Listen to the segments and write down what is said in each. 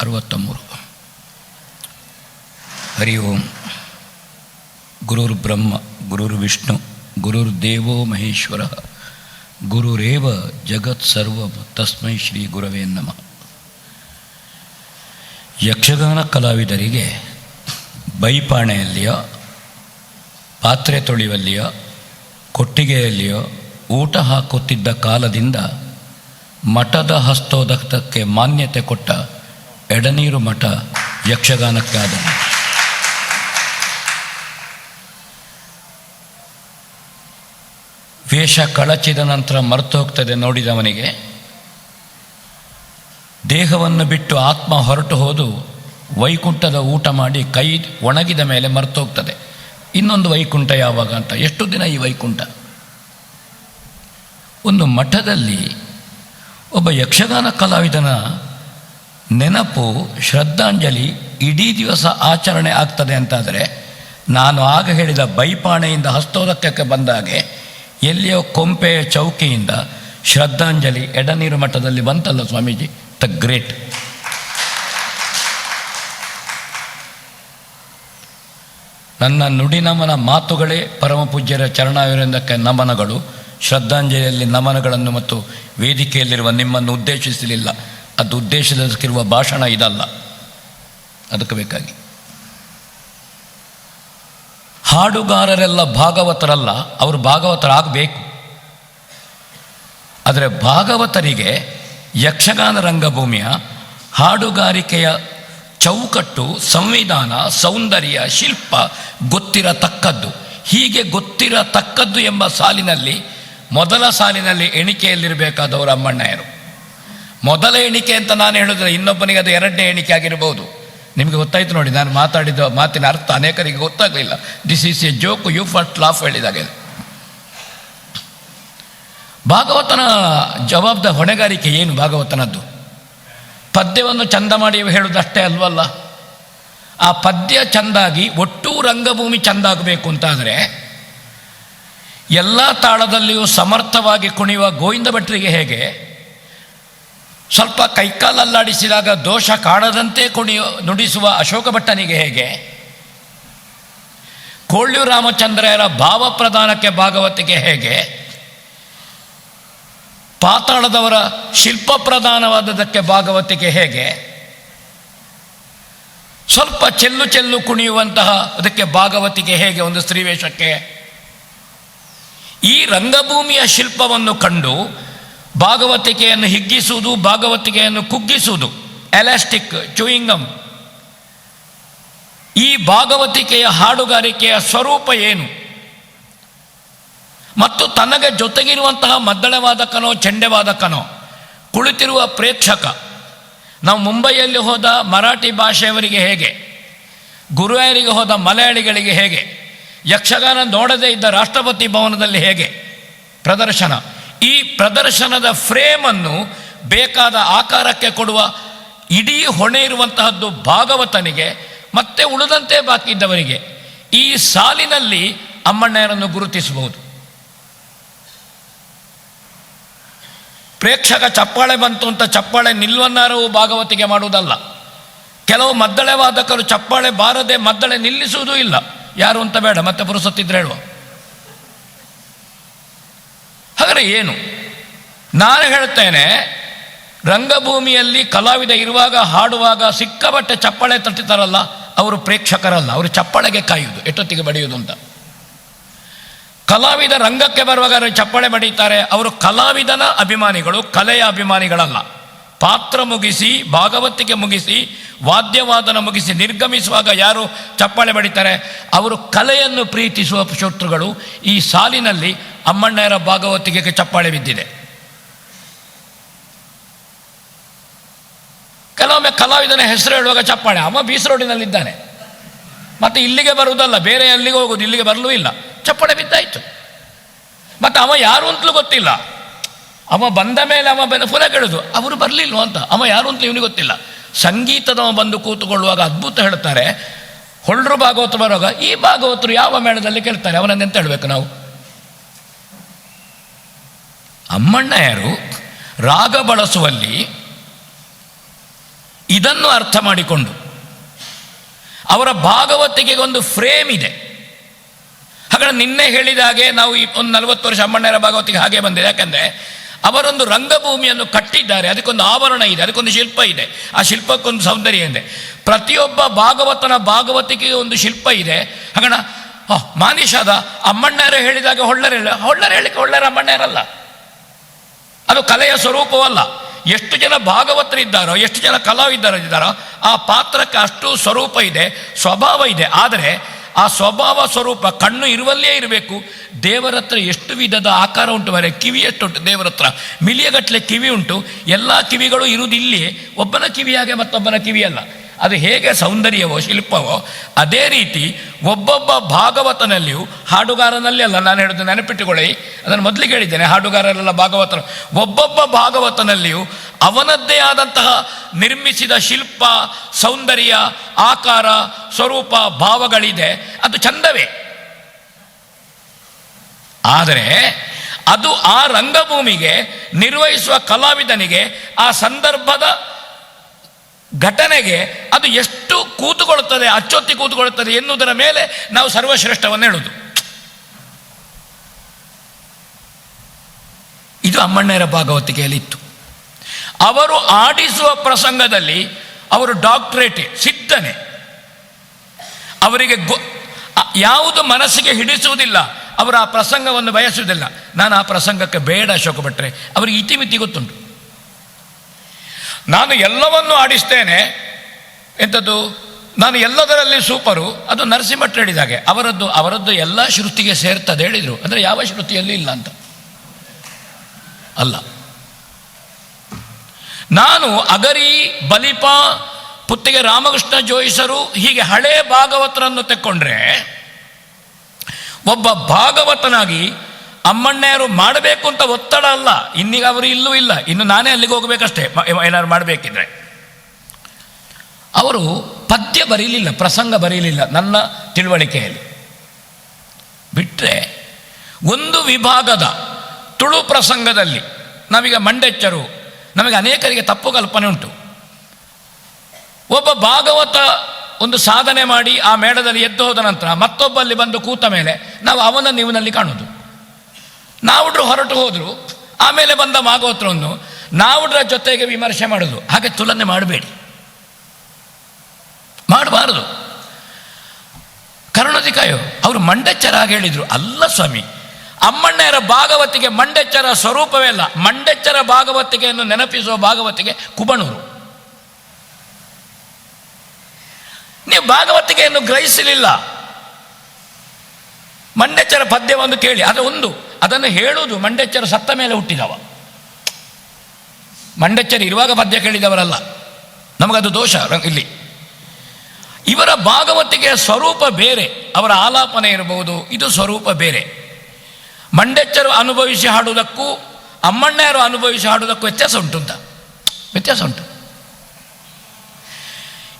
ಅರವತ್ತ ಮೂರು ಹರಿ ಓಂ. ಗುರುರ್ ಬ್ರಹ್ಮ, ಗುರುರ್ ವಿಷ್ಣು, ಗುರುರ್ ದೇವೋ ಮಹೇಶ್ವರ, ಗುರುರೇವ ಜಗತ್ ಸರ್ವಂ ತಸ್ಮೈ ಶ್ರೀ ಗುರವೇ ನಮ. ಯಕ್ಷಗಾನ ಕಲಾವಿದರಿಗೆ ಬೈಪಾಣೆಯಲ್ಲಿಯೋ, ಪಾತ್ರೆ ತೊಳೆಯುವಲ್ಲಿಯೋ ಕೊಟ್ಟಿಗೆಯಲ್ಲಿಯೋ ಊಟ ಹಾಕುತ್ತಿದ್ದ ಕಾಲದಿಂದ ಮಠದ ಹಸ್ತೋದಕಕ್ಕೆ ಮಾನ್ಯತೆ ಕೊಟ್ಟ ಎಡನೀರು ಮಠ ಯಕ್ಷಗಾನಕ್ಕಾದ. ವೇಷ ಕಳಚಿದ ನಂತರ ಮರೆತು ಹೋಗ್ತದೆ ನೋಡಿದವನಿಗೆ. ದೇಹವನ್ನು ಬಿಟ್ಟು ಆತ್ಮ ಹೊರಟು ಹೋದು ವೈಕುಂಠದ ಊಟ ಮಾಡಿ ಕೈ ಒಣಗಿದ ಮೇಲೆ ಮರೆತು ಹೋಗ್ತದೆ ಇನ್ನೊಂದು ವೈಕುಂಠ ಯಾವಾಗ ಅಂತ? ಎಷ್ಟು ದಿನ ಈ ವೈಕುಂಠ? ಒಂದು ಮಠದಲ್ಲಿ ಒಬ್ಬ ಯಕ್ಷಗಾನ ಕಲಾವಿದನ ನೆನಪು, ಶ್ರದ್ಧಾಂಜಲಿ ಇಡೀ ದಿವಸ ಆಚರಣೆ ಆಗ್ತದೆ ಅಂತಾದರೆ, ನಾನು ಆಗ ಹೇಳಿದ ಬೈಪಾಣೆಯಿಂದ ಹಸ್ತೋದಕಕ್ಕೆ ಬಂದಾಗೆ, ಎಲ್ಲಿಯೋ ಕೊಂಪೆಯ ಚೌಕಿಯಿಂದ ಶ್ರದ್ಧಾಂಜಲಿ ಎಡನೀರು ಮಠದಲ್ಲಿ ಬಂತಲ್ಲ ಸ್ವಾಮೀಜಿ? The great. ನನ್ನ ನುಡಿನಮನ ಮಾತುಗಳೇ ಪರಮಪೂಜ್ಯರ ಚರಣಾವಿರಂದಕ್ಕೆ ನಮನಗಳು. ಶ್ರದ್ಧಾಂಜಲಿಯಲ್ಲಿ ನಮನಗಳನ್ನು ಮತ್ತು ವೇದಿಕೆಯಲ್ಲಿರುವ ನಿಮ್ಮನ್ನು ಉದ್ದೇಶಿಸಲಿಲ್ಲ. ಅದು ಉದ್ದೇಶದಕ್ಕಿರುವ ಭಾಷಣ ಇದಲ್ಲ. ಅದಕ್ಕೆ ಬೇಕಾಗಿ. ಹಾಡುಗಾರರೆಲ್ಲ ಭಾಗವತರಲ್ಲ, ಅವರು ಭಾಗವತರಾಗಬೇಕು. ಆದರೆ ಭಾಗವತರಿಗೆ ಯಕ್ಷಗಾನ ರಂಗಭೂಮಿಯ ಹಾಡುಗಾರಿಕೆಯ ಚೌಕಟ್ಟು, ಸಂವಿಧಾನ, ಸೌಂದರ್ಯ, ಶಿಲ್ಪ ಗೊತ್ತಿರತಕ್ಕದ್ದು. ಹೀಗೆ ಗೊತ್ತಿರತಕ್ಕದ್ದು ಎಂಬ ಸಾಲಿನಲ್ಲಿ, ಮೊದಲ ಸಾಲಿನಲ್ಲಿ ಎಣಿಕೆಯಲ್ಲಿರಬೇಕಾದವರು ಅಮ್ಮಣ್ಣಯ್ಯರು. ಮೊದಲ ಎಣಿಕೆ ಅಂತ ನಾನು ಹೇಳಿದ್ರೆ ಇನ್ನೊಬ್ಬನಿಗೆ ಅದು ಎರಡನೇ ಎಣಿಕೆ ಆಗಿರ್ಬೋದು. ನಿಮಗೆ ಗೊತ್ತಾಯ್ತು ನೋಡಿ, ನಾನು ಮಾತಾಡಿದ ಮಾತಿನ ಅರ್ಥ ಅನೇಕರಿಗೆ ಗೊತ್ತಾಗಲಿಲ್ಲ. This is a joke you first laugh ಹೇಳಿದಾಗೆ. ಭಾಗವತನ ಜವಾಬ್ದ ಹೊಣೆಗಾರಿಕೆ ಏನು ಭಾಗವತನದ್ದು? ಪದ್ಯವನ್ನು ಚಂದ ಮಾಡಿ ಹೇಳುವುದಷ್ಟೇ ಅಲ್ವಲ್ಲ? ಆ ಪದ್ಯ ಚಂದಾಗಿ ಒಟ್ಟು ರಂಗಭೂಮಿ ಚಂದಾಗಬೇಕು ಅಂತಾದರೆ, ಎಲ್ಲ ತಾಳದಲ್ಲಿಯೂ ಸಮರ್ಥವಾಗಿ ಕುಣಿಯುವ ಗೋವಿಂದ ಭಟ್ರಿಗೆ ಹೇಗೆ? ಸ್ವಲ್ಪ ಕೈಕಾಲಲ್ಲಾಡಿಸಿದಾಗ ದೋಷ ಕಾಣದಂತೆ ಕುಣಿಯು ನುಡಿಸುವ ಅಶೋಕ ಭಟ್ಟನಿಗೆ ಹೇಗೆ? ಕೋಳ್ಳು ರಾಮಚಂದ್ರರ ಭಾವ ಪ್ರಧಾನಕ್ಕೆ ಭಾಗವತಿಗೆ ಹೇಗೆ? ಪಾತಾಳದವರ ಶಿಲ್ಪ ಪ್ರಧಾನವಾದದಕ್ಕೆ ಭಾಗವತಿಗೆ ಹೇಗೆ? ಸ್ವಲ್ಪ ಚೆಲ್ಲು ಚೆಲ್ಲು ಕುಣಿಯುವಂತಹ ಅದಕ್ಕೆ ಭಾಗವತಿಗೆ ಹೇಗೆ ಒಂದು ಸ್ತ್ರೀವೇಶಕ್ಕೆ ಈ ರಂಗಭೂಮಿಯ ಶಿಲ್ಪವನ್ನು ಕಂಡು ಭಾಗವತಿಕೆಯನ್ನು ಹಿಗ್ಗಿಸುವುದು, ಭಾಗವತಿಕೆಯನ್ನು ಕುಗ್ಗಿಸುವುದು ಎಲಾಸ್ಟಿಕ್ ಚೂಯಿಂಗಮ್ ಈ ಭಾಗವತಿಕೆಯ ಹಾಡುಗಾರಿಕೆಯ ಸ್ವರೂಪ ಏನು? ಮತ್ತು ತನಗೆ ಜೊತೆಗಿರುವಂತಹ ಮದ್ದಳೆವಾದಕನೋ ಚೆಂಡೆವಾದಕನೋ ಕುಳಿತಿರುವ ಪ್ರೇಕ್ಷಕ, ನಾವು ಮುಂಬೈಯಲ್ಲಿ ಹೋದ ಮರಾಠಿ ಭಾಷೆಯವರಿಗೆ ಹೇಗೆ? ಗುರುವಾಯರಿಗೆ ಹೋದ ಮಲಯಾಳಿಗಳಿಗೆ ಹೇಗೆ? ಯಕ್ಷಗಾನ ನೋಡದೇ ಇದ್ದ ರಾಷ್ಟ್ರಪತಿ ಭವನದಲ್ಲಿ ಹೇಗೆ? ಪ್ರದರ್ಶನ. ಈ ಪ್ರದರ್ಶನದ ಫ್ರೇಮನ್ನು ಬೇಕಾದ ಆಕಾರಕ್ಕೆ ಕೊಡುವ ಇಡೀ ಹೊಣೆ ಇರುವಂತಹದ್ದು ಭಾಗವತನಿಗೆ, ಮತ್ತೆ ಉಳಿದಂತೆ ಬಾಕಿ ಇದ್ದವರಿಗೆ. ಈ ಸಾಲಿನಲ್ಲಿ ಅಮ್ಮಣ್ಣಯ್ಯರನ್ನು ಗುರುತಿಸಬಹುದು. ಪ್ರೇಕ್ಷಕ ಚಪ್ಪಾಳೆ ಬಂತು ಅಂತ ಚಪ್ಪಾಳೆ ನಿಲ್ವನ್ನಾರವು ಭಾಗವತಿಗೆ ಮಾಡುವುದಲ್ಲ. ಕೆಲವು ಮದ್ದಳೆ ವಾದಕರು ಚಪ್ಪಾಳೆ ಬಾರದೆ ಮದ್ದಳೆ ನಿಲ್ಲಿಸುವುದೂ ಇಲ್ಲ. ಯಾರು ಅಂತ ಬೇಡ, ಮತ್ತೆ ಪುರುಸತ್ತಿದ್ರೆ ಹೇಳುವ. ಹಾಗಾದ್ರೆ ಏನು? ನಾನು ಹೇಳ್ತೇನೆ, ರಂಗಭೂಮಿಯಲ್ಲಿ ಕಲಾವಿದ ಇರುವಾಗ, ಹಾಡುವಾಗ ಸಿಕ್ಕಬಟ್ಟೆ ಚಪ್ಪಾಳೆ ತಟ್ಟಿತಾರಲ್ಲ ಅವರು ಪ್ರೇಕ್ಷಕರಲ್ಲ, ಅವರು ಚಪ್ಪಾಳೆಗೆ ಕಾಯುವುದು, ಎಷ್ಟೊತ್ತಿಗೆ ಬಡಿಯುವುದು ಅಂತ. ಕಲಾವಿದ ರಂಗಕ್ಕೆ ಬರುವಾಗ ಚಪ್ಪಾಳೆ ಬಡೀತಾರೆ ಅವರು ಕಲಾವಿದನ ಅಭಿಮಾನಿಗಳು, ಕಲೆಯ ಅಭಿಮಾನಿಗಳಲ್ಲ. ಪಾತ್ರ ಮುಗಿಸಿ, ಭಾಗವತಿಕೆ ಮುಗಿಸಿ, ವಾದ್ಯವಾದನ ಮುಗಿಸಿ, ನಿರ್ಗಮಿಸುವಾಗ ಯಾರು ಚಪ್ಪಾಳೆ ಬಡಿತಾರೆ, ಅವರು ಕಲೆಯನ್ನು ಪ್ರೀತಿಸುವ ಶತ್ರುಗಳು ಈ ಸಾಲಿನಲ್ಲಿ ಅಮ್ಮಣ್ಣಯ್ಯರ ಭಾಗವತಿಗೆ ಚಪ್ಪಾಳೆ ಬಿದ್ದಿದೆ. ಕೆಲವೊಮ್ಮೆ ಕಲಾವಿದನ ಹೆಸರು ಹೇಳುವಾಗ ಚಪ್ಪಾಳೆ, ಅಮ್ಮ ಬೀಸ್ ರೋಡಿನಲ್ಲಿದ್ದಾನೆ ಮತ್ತೆ ಇಲ್ಲಿಗೆ ಬರುವುದಲ್ಲ, ಬೇರೆ ಎಲ್ಲಿಗೆ ಹೋಗುದು ಇಲ್ಲಿಗೆ ಬರಲೂ ಇಲ್ಲ. ಚಪ್ಪಾಳೆ ಬಿದ್ದಾಯ್ತು. ಮತ್ತೆ ಅವ ಯಾರು ಅಂತಲೂ ಗೊತ್ತಿಲ್ಲ. ಅವ ಬಂದ ಮೇಲೆ ಅವ ಬೆನ್ನ ಪುನಃ ಕೇಳುದು, ಅವರು ಬರಲಿಲ್ವ ಅಂತ? ಅವ ಯಾರು ಅಂತ ಇವನಿಗೆ ಗೊತ್ತಿಲ್ಲ. ಸಂಗೀತದವ ಬಂದು ಕೂತುಕೊಳ್ಳುವಾಗ ಅದ್ಭುತ ಹೇಳ್ತಾರೆ. ಹೊಳ್ರು ಭಾಗವತ ಬರುವಾಗ ಈ ಭಾಗವತರು ಯಾವ ಮೇಳದಲ್ಲಿ ಕೇಳ್ತಾರೆ? ಅವನನ್ನೆಂತ ಹೇಳಬೇಕು ನಾವು? ಅಮ್ಮಣ್ಣಯ್ಯರು ರಾಗ ಬಳಸುವಲ್ಲಿ ಇದನ್ನು ಅರ್ಥ ಮಾಡಿಕೊಂಡು. ಅವರ ಭಾಗವತಿಕೆಗೆ ಒಂದು ಫ್ರೇಮ್ ಇದೆ. ಹಾಗಾದ್ರೆ ನಿನ್ನೆ ಹೇಳಿದ ಹಾಗೆ ನಾವು ಈ ಒಂದು ನಲವತ್ತು ವರ್ಷ ಅಮ್ಮಣ್ಣರ ಭಾಗವತಿಗೆ ಹಾಗೆ ಬಂದಿದೆ. ಯಾಕಂದರೆ ಅವರೊಂದು ರಂಗಭೂಮಿಯನ್ನು ಕಟ್ಟಿದ್ದಾರೆ. ಅದಕ್ಕೊಂದು ಆವರಣ ಇದೆ. ಅದಕ್ಕೊಂದು ಶಿಲ್ಪ ಇದೆ. ಆ ಶಿಲ್ಪಕ್ಕೊಂದು ಸೌಂದರ್ಯ ಇದೆ. ಪ್ರತಿಯೊಬ್ಬ ಭಾಗವತನ ಭಾಗವತಿಗೆ ಒಂದು ಶಿಲ್ಪ ಇದೆ. ಹಾಗಣ ಮಾನಿಷಾದ ಅಮ್ಮಣ್ಣರು ಹೇಳಿದಾಗ ಹೊಳ್ಳರೆ ಹೊಳ್ಳರು ಹೇಳಿಕೆ ಹೊಳ್ಳರ ಅಮ್ಮಣ್ಣರಲ್ಲ. ಅದು ಕಲೆಯ ಸ್ವರೂಪವಲ್ಲ. ಎಷ್ಟು ಜನ ಭಾಗವತರಿದ್ದಾರೋ, ಎಷ್ಟು ಜನ ಕಲಾವಿದರಿದ್ದಾರೋ, ಆ ಪಾತ್ರಕ್ಕೆ ಅಷ್ಟು ಸ್ವರೂಪ ಇದೆ, ಸ್ವಭಾವ ಇದೆ. ಆದರೆ ಆ ಸ್ವಭಾವ ಸ್ವರೂಪ ಕಣ್ಣು ಇರುವಲ್ಲೇ ಇರಬೇಕು. ದೇವರ ಹತ್ರ ಎಷ್ಟು ವಿಧದ ಆಕಾರ ಉಂಟು ಮರೆ ಕಿವಿ ಎಷ್ಟುಂಟು ದೇವರ ಹತ್ರ? ಮಿಲಿಯಗಟ್ಟಲೆ ಕಿವಿ ಉಂಟು. ಎಲ್ಲ ಕಿವಿಗಳು ಇರುವುದಿಲ್ಲಿ ಒಬ್ಬನ ಕಿವಿಯಾಗೆ ಮತ್ತೊಬ್ಬನ ಕಿವಿಯಲ್ಲ. ಅದು ಹೇಗೆ ಸೌಂದರ್ಯವೋ, ಶಿಲ್ಪವೋ, ಅದೇ ರೀತಿ ಒಬ್ಬೊಬ್ಬ ಭಾಗವತನಲ್ಲಿಯೂ ಹಾಡುಗಾರನಲ್ಲಿ ಅಲ್ಲ, ನಾನು ಹೇಳೋದು ನೆನಪಿಟ್ಟುಕೊಳ್ಳಿ. ಅದನ್ನು ಮೊದಲಿಗೆ ಹೇಳಿದ್ದೇನೆ, ಹಾಡುಗಾರರೆಲ್ಲ ಭಾಗವತನ ಒಬ್ಬೊಬ್ಬ ಭಾಗವತನಲ್ಲಿಯೂ ಅವನದ್ದೇ ಆದಂತಹ ನಿರ್ಮಿಸಿದ ಶಿಲ್ಪ, ಸೌಂದರ್ಯ, ಆಕಾರ, ಸ್ವರೂಪ, ಭಾವಗಳಿದೆ. ಅದು ಚಂದವೇ. ಆದರೆ ಅದು ಆ ರಂಗಭೂಮಿಗೆ ನಿರ್ವಹಿಸುವ ಕಲಾವಿದನಿಗೆ ಆ ಸಂದರ್ಭದ ಘಟನೆಗೆ ಅದು ಎಷ್ಟು ಕೂತುಕೊಳ್ಳುತ್ತದೆ ಅಚ್ಚೊತ್ತಿ ಕೂತುಕೊಳ್ಳುತ್ತದೆ ಎನ್ನುವುದರ ಮೇಲೆ ನಾವು ಸರ್ವಶ್ರೇಷ್ಠವನ್ನು ಹೇಳುದು. ಇದು ಅಮ್ಮಣ್ಣರ ಭಾಗವತಿಕೆಯಲ್ಲಿ ಇತ್ತು. ಅವರು ಆಡಿಸುವ ಪ್ರಸಂಗದಲ್ಲಿ ಅವರು ಡಾಕ್ಟರೇಟ್, ಸಿದ್ಧನೆ. ಅವರಿಗೆ ಗೊ ಯಾವುದು ಮನಸ್ಸಿಗೆ ಹಿಡಿಸುವುದಿಲ್ಲ, ಅವರು ಆ ಪ್ರಸಂಗವನ್ನು ಬಯಸುವುದಿಲ್ಲ. ನಾನು ಆ ಪ್ರಸಂಗಕ್ಕೆ ಬೇಡ ಅಶೋಕ ಭಟ್ರೆ, ಅವರಿಗೆ ಇತಿಮಿತಿ ಗೊತ್ತುಂಟು. ನಾನು ಎಲ್ಲವನ್ನೂ ಆಡಿಸ್ತೇನೆ. ಎಂಥದ್ದು? ನಾನು ಎಲ್ಲದರಲ್ಲಿ ಸೂಪರು. ಅದು ನರಸಿಂಹಟ್ ಹೇಳಿದಾಗೆ. ಅವರದ್ದು ಅವರದ್ದು ಎಲ್ಲ ಶ್ರುತಿಗೆ ಸೇರ್ತದೆ ಹೇಳಿದರು. ಅಂದರೆ ಯಾವ ಶ್ರುತಿಯಲ್ಲಿ ಇಲ್ಲ ಅಂತ. ಅಲ್ಲ. ನಾನು ಅಗರಿ, ಬಲಿಪ, ಪುತ್ತಿಗೆ ರಾಮಕೃಷ್ಣ ಜೋಯಿಸರು, ಹೀಗೆ ಹಳೆ ಭಾಗವತರನ್ನು ತೆಕ್ಕೊಂಡ್ರೆ, ಒಬ್ಬ ಭಾಗವತನಾಗಿ ಅಮ್ಮಣ್ಣೆಯರು ಮಾಡಬೇಕು ಅಂತ ಒತ್ತಡ ಅಲ್ಲ. ಇನ್ನೀಗ ಅವರು ಇಲ್ಲೂ ಇಲ್ಲ. ಇನ್ನು ನಾನೇ ಅಲ್ಲಿಗೆ ಹೋಗಬೇಕಷ್ಟೇ. ಏನಾದ್ರು ಮಾಡಬೇಕಿದ್ರೆ. ಅವರು ಪದ್ಯ ಬರೀಲಿಲ್ಲ, ಪ್ರಸಂಗ ಬರೀಲಿಲ್ಲ ನನ್ನ ತಿಳುವಳಿಕೆಯಲ್ಲಿ. ಬಿಟ್ಟರೆ ಒಂದು ವಿಭಾಗದ ತುಳು ಪ್ರಸಂಗದಲ್ಲಿ ನಾವೀಗ ಮಂಡೆಚ್ಚರು, ನಮಗೆ ಅನೇಕರಿಗೆ ತಪ್ಪು ಕಲ್ಪನೆ ಉಂಟು. ಒಬ್ಬ ಭಾಗವತ ಒಂದು ಸಾಧನೆ ಮಾಡಿ ಆ ಮೇಳದಲ್ಲಿ ಎದ್ದು ಹೋದ ನಂತರ ಮತ್ತೊಬ್ಬಲ್ಲಿ ಬಂದು ಕೂತ ಮೇಲೆ ನಾವು ಅವನ ನೀವಿನಲ್ಲಿ ಕಾಣುವುದು. ನಾವುಡ್ರು ಹೊರಟು ಹೋದ್ರು, ಆಮೇಲೆ ಬಂದ ಮಾಗೋತ್ರವನ್ನು ನಾವುಡ್ರ ಜೊತೆಗೆ ವಿಮರ್ಶೆ ಮಾಡೋದು. ಹಾಗೆ ತುಲನೆ ಮಾಡಬೇಡಿ. ಮಾಡಬಾರದು. ಕರುಣಾಧಿಕಾಯು ಅವರು ಮಂಡೆಚ್ಚರ ಹಾಗೆ ಹೇಳಿದ್ರು. ಅಲ್ಲ ಸ್ವಾಮಿ ಅಮ್ಮಣ್ಣೆಯರ ಭಾಗವತಿಗೆ ಮಂಡೆಚ್ಚರ ಸ್ವರೂಪವೇ ಅಲ್ಲ. ಮಂಡೆಚ್ಚರ ಭಾಗವತಿಗೆಯನ್ನು ನೆನಪಿಸುವ ಭಾಗವತಿಗೆ ಕುಬಣೂರು. ನೀವು ಭಾಗವತಿಗೆಯನ್ನು ಗ್ರಹಿಸಲಿಲ್ಲ. ಮಂಡೆಚ್ಚರ ಪದ್ಯವನ್ನು ಕೇಳಿ. ಅದು ಒಂದು ಅದನ್ನು ಹೇಳುವುದು ಮಂಡೆಚ್ಚರು ಸತ್ತ ಮೇಲೆ ಹುಟ್ಟಿದವ. ಮಂಡೆಚ್ಚರು ಇರುವಾಗ ಪದ್ಯ ಕೇಳಿದವರಲ್ಲ. ನಮಗದು ದೋಷ ಇಲ್ಲಿ. ಇವರ ಭಾಗವತಿಗೆ ಸ್ವರೂಪ ಬೇರೆ, ಅವರ ಆಲಾಪನೆ ಇರಬಹುದು, ಇದು ಸ್ವರೂಪ ಬೇರೆ. ಮಂಡೆಚ್ಚರು ಅನುಭವಿಸಿ ಹಾಡುವುದಕ್ಕೂ, ಅಮ್ಮಣ್ಣರು ಅನುಭವಿಸಿ ಹಾಡುವುದಕ್ಕೂ ವ್ಯತ್ಯಾಸ ಉಂಟು ಅಂತ. ವ್ಯತ್ಯಾಸ ಉಂಟು.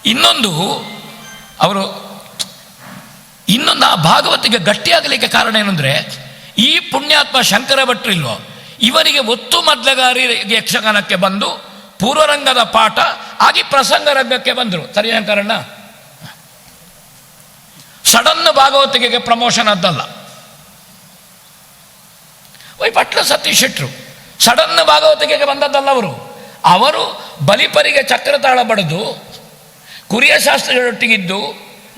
ಇನ್ನೊಂದು, ಅವರು, ಇನ್ನೊಂದು ಆ ಭಾಗವತಿಗೆ ಗಟ್ಟಿಯಾಗಲಿಕ್ಕೆ ಕಾರಣ ಏನಂದ್ರೆ ಈ ಪುಣ್ಯಾತ್ಮ ಶಂಕರ ಭಟ್ರಿಲ್ವೋ, ಇವರಿಗೆ ಒತ್ತು ಮದ್ಲಗಾರಿ ಯಕ್ಷಗಾನಕ್ಕೆ ಬಂದು ಪೂರ್ವರಂಗದ ಪಾಠ, ಆಗಿ ಪ್ರಸಂಗ ರಂಗಕ್ಕೆ ಬಂದರು. ಸರಿ ಶಂಕರಣ್ಣ ಸಡನ್ ಭಾಗವತಿಕೆಗೆ ಪ್ರಮೋಷನ್ ಅದ್ದಲ್ಲ ಪಟ್ಲ ಸತೀಶ್ ಶೆಟ್ರು, ಸಡನ್ ಭಾಗವತಿಕೆಗೆ ಬಂದದ್ದಲ್ಲ ಅವರು. ಅವರು ಬಲಿಪರಿಗೆ ಚಕ್ರತಾಳ ಬಡಿದು, ಕುರಿಯ ಶಾಸ್ತ್ರಿಗಳೊಟ್ಟಿಗಿದ್ದು,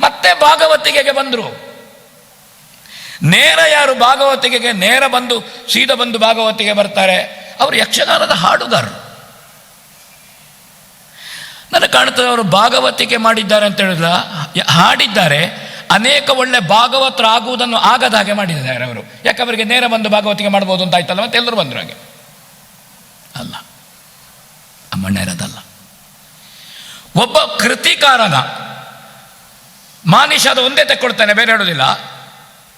ಮತ್ತೆ ಭಾಗವತಿಕೆಗೆ ಬಂದರು. ನೇರ ಯಾರು ಭಾಗವತಿಕೆಗೆ ನೇರ ಬಂದು, ಸೀದ ಬಂದು ಭಾಗವತಿಗೆ ಬರ್ತಾರೆ? ಅವರು ಯಕ್ಷಗಾನದ ಹಾಡುಗಾರರು. ನನಗೆ ಕಾಣ್ತದೆ ಅವರು ಭಾಗವತಿಕೆ ಮಾಡಿದ್ದಾರೆ ಅಂತ ಹೇಳಿದ್ರ ಹಾಡಿದ್ದಾರೆ, ಅನೇಕ ಒಳ್ಳೆ ಭಾಗವತರಾಗುವುದನ್ನು ಆಗದ ಹಾಗೆ ಮಾಡಿದ್ದಾರೆ ಅವರು. ಯಾಕೆ ಅವರಿಗೆ ನೇರ ಬಂದು ಭಾಗವತಿಗೆ ಮಾಡ್ಬೋದು ಅಂತ ಆಯ್ತಲ್ಲ, ಮತ್ತೆ ಎಲ್ಲರೂ ಬಂದರು ಹಾಗೆ. ಅಲ್ಲ ಅಮ್ಮಣ್ಣರದಲ್ಲ ಒಬ್ಬ ಕೃತಿಕಾರನ ಮಾನಿಷದ ಒಂದೇ ತೆಕ್ಕೊಳ್ತಾನೆ ಬೇರೆ ಹೇಳೋದಿಲ್ಲ.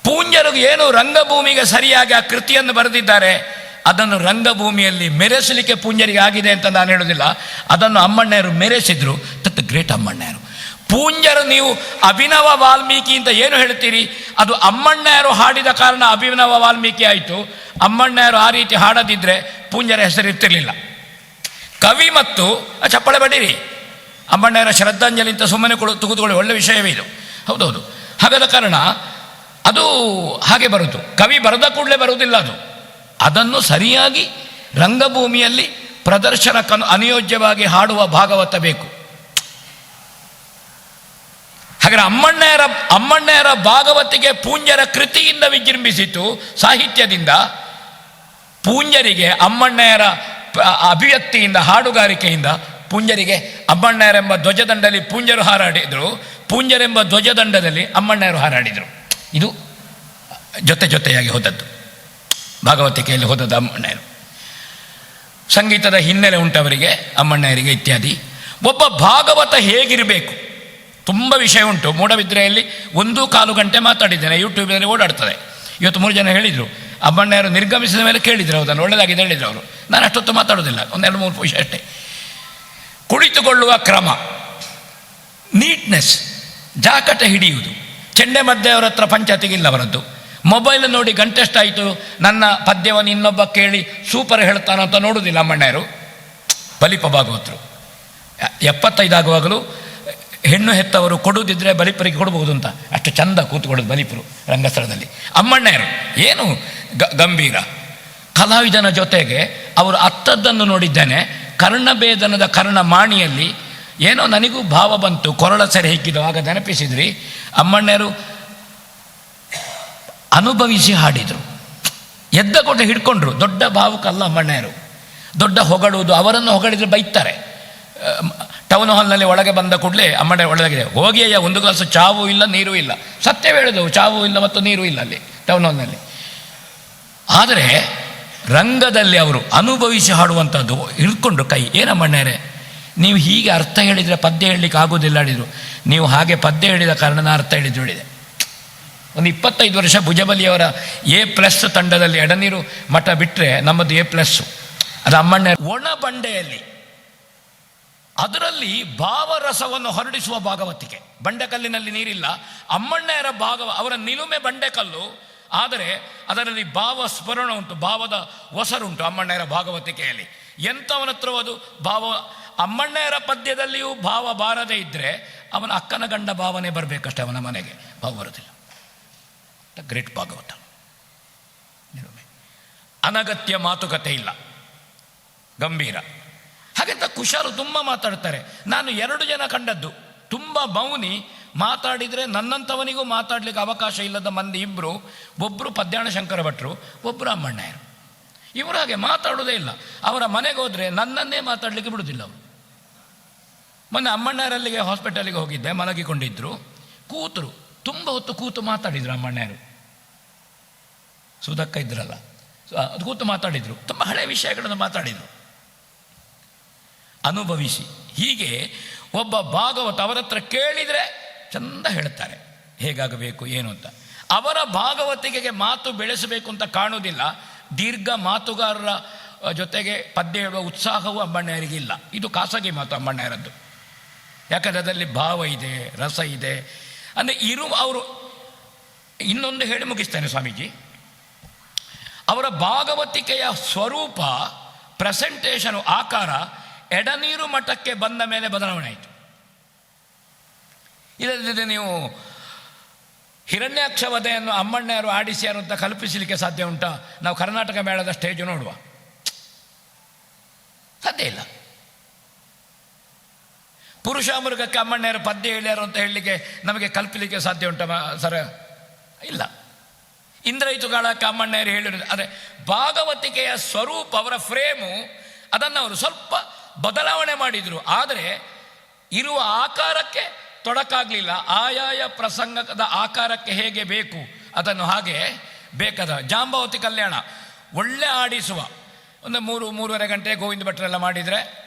ಪೂಂಜರಿಗೆ ಏನು ರಂಗಭೂಮಿಗೆ ಸರಿಯಾಗಿ ಆ ಕೃತಿಯನ್ನು ಬರೆದಿದ್ದಾರೆ, ಅದನ್ನು ರಂಗಭೂಮಿಯಲ್ಲಿ ಮೆರೆಸಲಿಕ್ಕೆ ಪೂಂಜರಿಗೆ ಆಗಿದೆ ಅಂತ ನಾನು ಹೇಳೋದಿಲ್ಲ. ಅದನ್ನು ಅಮ್ಮಣ್ಣರು ಮೆರೆಸಿದ್ರು. ತತ್ ಗ್ರೇಟ್ ಅಮ್ಮಣ್ಣರು. ಪೂಂಜರು ನೀವು ಅಭಿನವ ವಾಲ್ಮೀಕಿ ಅಂತ ಏನು ಹೇಳ್ತೀರಿ? ಅದು ಅಮ್ಮಣ್ಣರು ಹಾಡಿದ ಕಾರಣ ಅಭಿನವ ವಾಲ್ಮೀಕಿ ಆಯಿತು. ಅಮ್ಮಣ್ಣರು ಆ ರೀತಿ ಹಾಡದಿದ್ದರೆ ಪೂಂಜರ ಹೆಸರು ಇರ್ತಿರ್ಲಿಲ್ಲ. ಕವಿ ಮತ್ತು ಚಪ್ಪಳೆ ಬಡೀರಿ. ಅಮ್ಮಣ್ಣರ ಶ್ರದ್ಧಾಂಜಲಿ ಅಂತ ಸುಮ್ಮನೆ ಕೊಡು ತೆಗೆದುಕೊಳ್ಳಿ ಒಳ್ಳೆ ವಿಷಯವೇ ಇದು. ಹೌದೌದು. ಹಾಗಾದ ಕಾರಣ ಅದು ಹಾಗೆ ಬರುತ್ತು ಕವಿ ಬರೆದ ಕೂಡಲೇ ಬರುವುದಿಲ್ಲ ಅದು. ಅದನ್ನು ಸರಿಯಾಗಿ ರಂಗಭೂಮಿಯಲ್ಲಿ ಪ್ರದರ್ಶನ ಅನುಯೋಜ್ಯವಾಗಿ ಹಾಡುವ ಭಾಗವತ ಬೇಕು. ಹಾಗೆ ಅಮ್ಮಣ್ಣಯರ ಅಮ್ಮಣ್ಣಯರ ಭಾಗವತಿಗೆ ಪೂಂಜರ ಕೃತಿಯಿಂದ ವಿಜೃಂಭಿಸಿತು ಸಾಹಿತ್ಯದಿಂದ. ಪೂಂಜರಿಗೆ, ಅಮ್ಮಣ್ಣಯರ ಅಭಿವ್ಯಕ್ತಿಯಿಂದ, ಹಾಡುಗಾರಿಕೆಯಿಂದ ಪೂಂಜರಿಗೆ ಅಮ್ಮಣ್ಣಯರೆಂಬ ಧ್ವಜದಂಡದಲ್ಲಿ ಪೂಂಜರು ಹಾರಾಡಿದರು. ಪೂಂಜರೆಂಬ ಧ್ವಜದಂಡದಲ್ಲಿ ಅಮ್ಮಣ್ಣಯರು ಹಾರಾಡಿದರು. ಇದು ಜೊತೆ ಜೊತೆಯಾಗಿ ಹೋದದ್ದು. ಭಾಗವತಿಕೆಯಲ್ಲಿ ಹೋದದ್ದು ಅಮ್ಮಣ್ಣಯ್ಯರು. ಸಂಗೀತದ ಹಿನ್ನೆಲೆ ಉಂಟವರಿಗೆ, ಅಮ್ಮಣ್ಣಯ್ಯರಿಗೆ ಇತ್ಯಾದಿ. ಒಬ್ಬ ಭಾಗವತ ಹೇಗಿರಬೇಕು? ತುಂಬ ವಿಷಯ ಉಂಟು. ಮೂಡಬಿದ್ರೆಯಲ್ಲಿ ಒಂದು ಕಾಲು ಗಂಟೆ ಮಾತಾಡಿದ್ದೇನೆ ಯೂಟ್ಯೂಬ್ನಲ್ಲಿ ಓಡಾಡ್ತದೆ. ಇವತ್ತು ಮೂರು ಜನ ಹೇಳಿದರು. ಅಮ್ಮಣ್ಣಯ್ಯರು ನಿರ್ಗಮಿಸಿದ ಮೇಲೆ ಕೇಳಿದರು ಅದನ್ನು ಒಳ್ಳೆಯದಾಗಿದೆ ಹೇಳಿದರು ಅವರು. ನಾನು ಅಷ್ಟೊತ್ತು ಮಾತಾಡೋದಿಲ್ಲ ಒಂದೆರಡು ಮೂರು ವಿಷಯ ಅಷ್ಟೇ. ಕುಳಿತುಕೊಳ್ಳುವ ಕ್ರಮ. ನೀಟ್ನೆಸ್. ಜಾಕಟ ಹಿಡಿಯುವುದು. ಚೆಂಡೆ ಮದ್ದೆ ಅವರ ಹತ್ರ ಪಂಚಾಯತಿಗಿಲ್ಲ ಅವರದ್ದು. ಮೊಬೈಲ್ ನೋಡಿ ಗಂಟೆಷ್ಟಾಯಿತು ನನ್ನ ಪದ್ಯವನ್ನು ಇನ್ನೊಬ್ಬ ಕೇಳಿ ಸೂಪರ್ ಹೇಳ್ತಾನ ಅಂತ ನೋಡುವುದಿಲ್ಲ ಅಮ್ಮಣ್ಣರು ಬಲಿಪ ಭಾಗವತರು ಎಪ್ಪತ್ತೈದಾಗುವಾಗಲೂ ಹೆಣ್ಣು ಹೆತ್ತವರು ಕೊಡುವುದಿದ್ರೆ ಬಲಿಪರಿಗೆ ಕೊಡಬಹುದು ಅಂತ. ಅಷ್ಟು ಚಂದ ಕೂತ್ಕೊಳ್ಳೋದು ಬಲಿಪರು ರಂಗಸ್ಥಳದಲ್ಲಿ. ಅಮ್ಮಣ್ಣರು ಏನು ಗಂಭೀರ. ಕಲಾವಿದನ ಜೊತೆಗೆ ಅವರು ಅತ್ತದ್ದನ್ನು ನೋಡಿದ್ದೇನೆ. ಕರ್ಣಭೇದನದ ಕರ್ಣಮಾಣಿಯಲ್ಲಿ ಏನೋ ನನಗೂ ಭಾವ ಬಂತು. ಕೊರಳ ಸೆರೆ ಹಿಕ್ಕಿದವಾಗ ನೆನಪಿಸಿದ್ರಿ? ಅಮ್ಮಣ್ಣರು ಅನುಭವಿಸಿ ಹಾಡಿದರು. ಎದ್ದ ಕೊಟ್ಟು ಹಿಡ್ಕೊಂಡ್ರು. ದೊಡ್ಡ ಭಾವುಕಲ್ಲ ಅಮ್ಮಣ್ಣರು. ದೊಡ್ಡ ಹೊಗಳುವುದು. ಅವರನ್ನು ಹೊಗಳಿದ್ರೆ ಬೈತಾರೆ. ಟೌನ್ ಹಾಲ್ನಲ್ಲಿ ಒಳಗೆ ಬಂದ ಕೂಡಲೇ ಅಮ್ಮಣ್ಣ ಒಳಗಿದೆ ಹೋಗಿಯಯ್ಯ, ಒಂದು ಗ್ಲಾಸ್ ಚಾವು ಇಲ್ಲ, ನೀರು ಇಲ್ಲ. ಸತ್ಯ ಹೇಳಿದವು. ಚಾವು ಇಲ್ಲ ಮತ್ತು ನೀರು ಇಲ್ಲ ಅಲ್ಲಿ, ಟೌನ್ ಹಾಲ್ನಲ್ಲಿ. ಆದರೆ ರಂಗದಲ್ಲಿ ಅವರು ಅನುಭವಿಸಿ ಹಾಡುವಂಥದ್ದು ಹಿಡ್ಕೊಂಡ್ರು ಕೈ. ಏನಮ್ಮಣ್ಣರೇ ನೀವು ಹೀಗೆ ಅರ್ಥ ಹೇಳಿದರೆ ಪದ್ಯ ಹೇಳಲಿಕ್ಕೆ ಆಗೋದಿಲ್ಲ ಹೇಳಿದರು ನೀವು ಹಾಗೆ ಪದ್ಯ ಹೇಳಿದ ಕಾರಣ ನಾನು ಅರ್ಥ ಹೇಳಿದೆ. ಒಂದು ಇಪ್ಪತ್ತೈದು ವರ್ಷ ಭುಜಬಲಿಯವರ ಎ ಪ್ಲಸ್ ತಂಡದಲ್ಲಿ ಎಡನೀರು ಮಠ ಬಿಟ್ಟರೆ ನಮ್ಮದು ಎ ಪ್ಲಸ್ಸು ಅದು ಅಮ್ಮಣ್ಣ ಒಣ ಬಂಡೆಯಲ್ಲಿ. ಅದರಲ್ಲಿ ಭಾವರಸವನ್ನು ಹೊರಡಿಸುವ ಭಾಗವತಿಕೆ. ಬಂಡೆಕಲ್ಲಿನಲ್ಲಿ ನೀರಿಲ್ಲ. ಅಮ್ಮಣ್ಣರ ಭಾಗವ, ಅವರ ನಿಲುಮೆ ಬಂಡೆಕಲ್ಲು. ಆದರೆ ಅದರಲ್ಲಿ ಭಾವ ಸ್ಮರಣ ಉಂಟು, ಭಾವದ ಒಸರುಂಟು ಅಮ್ಮಣ್ಣರ ಭಾಗವತಿಕೆಯಲ್ಲಿ. ಎಂಥವನತ್ರವದು ಭಾವ ಅಮ್ಮಣ್ಣಯರ ಪದ್ಯದಲ್ಲಿಯೂ ಭಾವ ಬಾರದೇ ಇದ್ದರೆ ಅವನ ಅಕ್ಕನ ಗಂಡ ಭಾವನೆ ಬರಬೇಕಷ್ಟೇ ಅವನ ಮನೆಗೆ. ಭಾವ ಬರುವುದಿಲ್ಲ ಗ್ರೇಟ್ ಭಾಗವತ. ಅನಗತ್ಯ ಮಾತುಕತೆ ಇಲ್ಲ. ಗಂಭೀರ. ಹಾಗೆಂತ ಕುಶಾಲು ತುಂಬ ಮಾತಾಡ್ತಾರೆ. ನಾನು ಎರಡು ಜನ ಕಂಡದ್ದು. ತುಂಬ ಮೌನಿ, ಮಾತಾಡಿದರೆ ನನ್ನಂಥವನಿಗೂ ಮಾತಾಡಲಿಕ್ಕೆ ಅವಕಾಶ ಇಲ್ಲದ ಮಂದಿ ಇಬ್ಬರು ಒಬ್ಬರು ಪದ್ಯಾಣ ಶಂಕರ ಭಟ್ರು ಒಬ್ಬರು ಅಮ್ಮಣ್ಣಯ್ಯರು. ಇವರು ಹಾಗೆ ಮಾತಾಡೋದೇ ಇಲ್ಲ. ಅವರ ಮನೆಗೆ ಹೋದರೆ ನನ್ನನ್ನೇ ಮಾತಾಡಲಿಕ್ಕೆ ಬಿಡೋದಿಲ್ಲ ಅವರು. ಮೊನ್ನೆ ಅಮ್ಮಣ್ಣರಲ್ಲಿಗೆ ಹಾಸ್ಪಿಟಲಿಗೆ ಹೋಗಿದ್ದೆ ಮಲಗಿಕೊಂಡಿದ್ದರು ಕೂತರು, ತುಂಬ ಹೊತ್ತು ಕೂತು ಮಾತಾಡಿದ್ರು ಅಮ್ಮಣ್ಣರು. ಸುಧಕ್ಕ ಇದ್ರಲ್ಲ. ಅದು ಕೂತು ಮಾತಾಡಿದರು. ತುಂಬ ಹಳೆ ವಿಷಯಗಳನ್ನು ಮಾತಾಡಿದರು. ಅನುಭವಿಸಿ. ಹೀಗೆ ಒಬ್ಬ ಭಾಗವತ ಅವರ ಹತ್ರ ಕೇಳಿದರೆ ಚಂದ ಹೇಳ್ತಾರೆ. ಹೇಗಾಗಬೇಕು, ಏನು ಅಂತ. ಅವರ ಭಾಗವತಿಗೆ ಮಾತು ಬೆಳೆಸಬೇಕು ಅಂತ ಕಾಣುವುದಿಲ್ಲ. ದೀರ್ಘ ಮಾತುಗಾರರ ಜೊತೆಗೆ ಪದ್ಯ ಹೇಳುವ ಉತ್ಸಾಹವೂ ಅಮ್ಮಣ್ಣಯರಿಗಿಲ್ಲ ಇದು ಖಾಸಗಿ ಮಾತು ಅಮ್ಮಣ್ಣಯರದ್ದು ಯಾಕಂದರೆ ಅದರಲ್ಲಿ ಭಾವ ಇದೆ, ರಸ ಇದೆ. ಅಂದರೆ ಇರು ಅವರು ಇನ್ನೊಂದು ಹೇಳಿ ಮುಗಿಸ್ತೇನೆ ಸ್ವಾಮೀಜಿ. ಅವರ ಭಾಗವತಿಕೆಯ ಸ್ವರೂಪ ಪ್ರೆಸೆಂಟೇಷನು ಆಕಾರ ಎಡನೀರು ಮಠಕ್ಕೆ ಬಂದ ಮೇಲೆ ಬದಲಾವಣೆ ಆಯಿತು ಇದಲ್ಲದೆ ನೀವು ಹಿರಣ್ಯಾಕ್ಷ ವಧೆಯನ್ನು ಅಮ್ಮಣ್ಣಯರು ಆಡಿಸಿ ಅಂತ ಕಲ್ಪಿಸಲಿಕ್ಕೆ ಸಾಧ್ಯ ಉಂಟಾ? ನಾವು ಕರ್ನಾಟಕ ಮೇಳದ ಸ್ಟೇಜು ನೋಡುವ. ಸಾಧ್ಯ ಇಲ್ಲ. ಪುರುಷಾಮೃಗಕ್ಕೆ ಅಮ್ಮಣ್ಣಯರು ಪದ್ಯ ಹೇಳ್ಯಾರು ಅಂತ ಹೇಳಲಿಕ್ಕೆ ನಮಗೆ ಕಲ್ಪಲಿಕ್ಕೆ ಸಾಧ್ಯ ಉಂಟ ಸರ? ಇಲ್ಲ. ಇಂದ್ರಯಿತುಗಳ ಕಾಳಕ್ಕೆ ಅಮ್ಮಣ್ಣಯರು ಹೇಳಿರೋದು ಅದೇ ಭಾಗವತಿಕೆಯ ಸ್ವರೂಪ ಅವರ ಫ್ರೇಮು, ಅದನ್ನು ಅವರು ಸ್ವಲ್ಪ ಬದಲಾವಣೆ ಮಾಡಿದರು. ಆದರೆ ಇರುವ ಆಕಾರಕ್ಕೆ ತೊಡಕಾಗಲಿಲ್ಲ. ಆಯಾಯ ಪ್ರಸಂಗದ ಆಕಾರಕ್ಕೆ ಹೇಗೆ ಬೇಕು, ಅದನ್ನು ಹಾಗೆ ಬೇಕಾದ ಜಾಂಬಾವತಿ ಕಲ್ಯಾಣ. ಒಳ್ಳೆ ಆಡಿಸುವ. ಒಂದು ಮೂರು, ಮೂರುವರೆ ಗಂಟೆ ಗೋವಿಂದ ಭಟ್ರೆಲ್ಲ ಮಾಡಿದರೆ